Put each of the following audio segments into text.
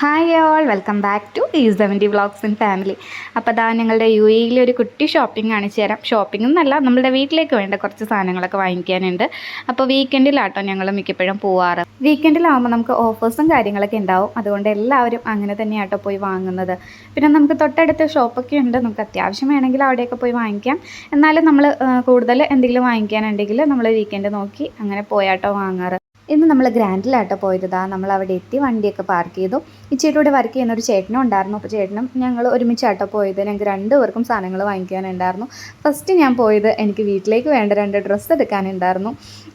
Hi all welcome back to ഈ seventy vlogs in family അപ്പോൾ അതാ ഞങ്ങളുടെ യു എയിലെ ഒരു കുട്ടി ഷോപ്പിംഗ് കാണിച്ചു തരാം. ഷോപ്പിംഗ് എന്നല്ല നമ്മുടെ വീട്ടിലേക്ക് വേണ്ട കുറച്ച് സാധനങ്ങളൊക്കെ വാങ്ങിക്കാനുണ്ട്. അപ്പോൾ വീക്കെൻഡിലാട്ടോ ഞങ്ങൾ മിക്കപ്പോഴും പോവാറ്. വീക്കെൻഡിലാവുമ്പോൾ നമുക്ക് ഓഫേഴ്സും കാര്യങ്ങളൊക്കെ ഉണ്ടാവും. അതുകൊണ്ട് എല്ലാവരും അങ്ങനെ തന്നെയാട്ടോ പോയി വാങ്ങുന്നത്. പിന്നെ നമുക്ക് തൊട്ടടുത്ത് ഷോപ്പൊക്കെ ഉണ്ട്. നമുക്ക് അത്യാവശ്യം വേണമെങ്കിൽ അവിടെയൊക്കെ പോയി വാങ്ങിക്കാം. എന്നാലും നമ്മൾ കൂടുതൽ എന്തെങ്കിലും വാങ്ങിക്കാനുണ്ടെങ്കിൽ നമ്മൾ വീക്കെൻഡ് നോക്കി അങ്ങനെ പോയാട്ടോ വാങ്ങാറ്. ഇന്ന് നമ്മൾ ഗ്രാൻഡിലാട്ടോ പോയിരുതാ നമ്മൾ അവിടെ എത്തി വണ്ടിയൊക്കെ പാർക്ക് ചെയ്തു. ഈ ചേട്ടനോട് വർക്ക് ചെയ്യുന്ന ഒരു ചേട്ടനും ഉണ്ടായിരുന്നു. അപ്പോൾ ചേട്ടനും ഞങ്ങൾ ഒരുമിച്ചാട്ടോ പോയത്. ഞങ്ങൾക്ക് രണ്ടുപേർക്കും സാധനങ്ങൾ വാങ്ങിക്കാനുണ്ടായിരുന്നു. ഫസ്റ്റ് ഞാൻ പോയത് എനിക്ക് വീട്ടിലേക്ക് വേണ്ട രണ്ട് ഡ്രസ്സ് എടുക്കാനുണ്ടായിരുന്നു.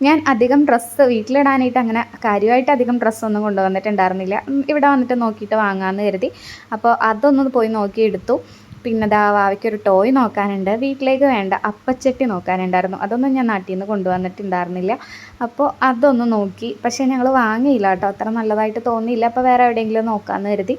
ഞാൻ അധികം ഡ്രസ്സ് വീട്ടിലിടാനായിട്ട് അങ്ങനെ കാര്യമായിട്ട് അധികം ഡ്രസ്സൊന്നും കൊണ്ടുവന്നിട്ടുണ്ടായിരുന്നില്ല. ഇവിടെ വന്നിട്ട് നോക്കിയിട്ട് വാങ്ങാമെന്ന് കരുതി. അപ്പോൾ അതൊന്ന് പോയി നോക്കി എടുത്തു പിന്നെ ദാ വാവയ്ക്കൊരു ടോയ് നോക്കാനുണ്ട്. വീട്ടിലേക്ക് വേണ്ട അപ്പച്ചട്ടി നോക്കാനുണ്ടായിരുന്നു. അതൊന്നും ഞാൻ നാട്ടിൽ നിന്ന് കൊണ്ടുവന്നിട്ടുണ്ടായിരുന്നില്ല. അപ്പോൾ അതൊന്ന് നോക്കി. പക്ഷേ ഞങ്ങൾ വാങ്ങിയില്ല കേട്ടോ. അത്ര നല്ലതായിട്ട് തോന്നിയില്ല. അപ്പോൾ വേറെ എവിടെയെങ്കിലും നോക്കാമെന്ന് കരുതി.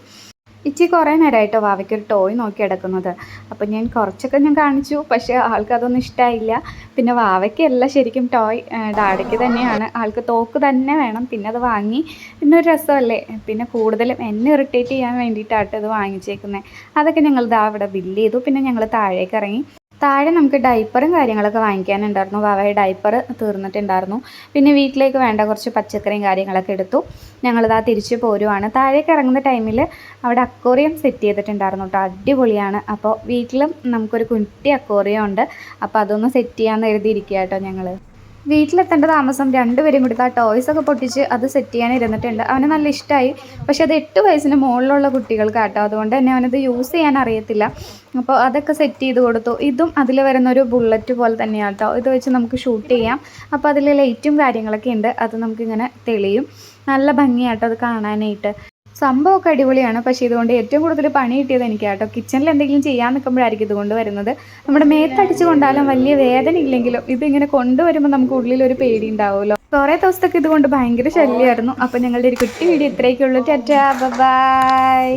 ഇച്ചി കുറേ നേരമായിട്ടോ വാവയ്ക്ക് ഒരു ടോയ് നോക്കി കിടക്കുന്നത് അപ്പോൾ ഞാൻ കുറച്ചൊക്കെ ഞാൻ കാണിച്ചു. പക്ഷേ ആൾക്ക് അതൊന്നും ഇഷ്ടമായില്ല പിന്നെ വാവയ്ക്കല്ല ശരിക്കും ടോയ് ഡാഡയ്ക്ക് തന്നെയാണ്. ആൾക്ക് തോക്ക് തന്നെ വേണം. പിന്നെ അത് വാങ്ങി. പിന്നെ ഒരു രസമല്ലേ? പിന്നെ കൂടുതലും എന്നെ ഇറിറ്റേറ്റ് ചെയ്യാൻ വേണ്ടിയിട്ടാട്ടോ ഇത് വാങ്ങിച്ചേക്കുന്നത് അതൊക്കെ ഞങ്ങൾ ഇതാ അവിടെ ബില്ല് ചെയ്തു. പിന്നെ ഞങ്ങൾ താഴേക്ക് ഇറങ്ങി. താഴെ നമുക്ക് ഡൈപ്പറും കാര്യങ്ങളൊക്കെ വാങ്ങിക്കാനുണ്ടായിരുന്നു. വാവയുടെ ഡൈപ്പർ തീർന്നിട്ടുണ്ടായിരുന്നു. പിന്നെ വീട്ടിലേക്ക് വേണ്ട കുറച്ച് പച്ചക്കറിയും കാര്യങ്ങളൊക്കെ എടുത്തു. ഞങ്ങളിതാ തിരിച്ചു പോരുവാണ്. താഴേക്ക് ഇറങ്ങുന്ന ടൈമിൽ അവിടെ അക്കോറിയം സെറ്റ് ചെയ്തിട്ടുണ്ടായിരുന്നു കേട്ടോ അടിപൊളിയാണ്. അപ്പോൾ വീട്ടിലും നമുക്കൊരു കുട്ടി അക്കോറിയം ഉണ്ട്. അപ്പോൾ അതൊന്ന് സെറ്റ് ചെയ്യാമെന്ന് എഴുതിയിരിക്കുക കേട്ടോ ഞങ്ങൾ വീട്ടിലെത്തേണ്ട താമസം രണ്ടുപേരും കൂടി ആ ടോയ്സ് ഒക്കെ പൊട്ടിച്ച് അത് സെറ്റ് ചെയ്യാൻ ഇരുന്നിട്ടുണ്ട്. അവന് നല്ല ഇഷ്ടമായി പക്ഷെ അത് എട്ട് വയസ്സിന് മുകളിലുള്ള കുട്ടികൾക്ക് കേട്ടോ അതുകൊണ്ട് തന്നെ അവനത് യൂസ് ചെയ്യാൻ അറിയത്തില്ല. അപ്പോൾ അതൊക്കെ സെറ്റ് ചെയ്ത് കൊടുത്തു. ഇതും അതിൽ വരുന്ന ഒരു ബുള്ളറ്റ് പോലെ തന്നെയാണ് കേട്ടോ ഇത് വെച്ച് നമുക്ക് ഷൂട്ട് ചെയ്യാം. അപ്പോൾ അതിൽ ലൈറ്റും കാര്യങ്ങളൊക്കെ ഉണ്ട്. അത് നമുക്കിങ്ങനെ തെളിയും. നല്ല ഭംഗിയാട്ടോ അത് കാണാനായിട്ട്. സംഭവമൊക്കെ അടിപൊളിയാണ്. പക്ഷേ ഇതുകൊണ്ട് ഏറ്റവും കൂടുതൽ പണി കിട്ടിയത് എനിക്ക് കേട്ടോ കിച്ചണിൽ എന്തെങ്കിലും ചെയ്യാൻ നിൽക്കുമ്പോഴായിരിക്കും ഇതുകൊണ്ട് വരുന്നത്. നമ്മുടെ മേത്തടിച്ച് കൊണ്ടാലും വലിയ വേദന ഇല്ലെങ്കിലും ഇതിങ്ങനെ കൊണ്ടുവരുമ്പോൾ നമുക്ക് ഉള്ളിൽ ഒരു പേടി ഉണ്ടാവുമല്ലോ. കുറേ ദിവസത്തൊക്കെ ഇതുകൊണ്ട് ഭയങ്കര ശല്യമായിരുന്നു. അപ്പം ഞങ്ങളുടെ ഒരു കുട്ടി വീഡിയോ ഇത്രയൊക്കെ ഉള്ളൂ ടാറ്റാ. ബൈ.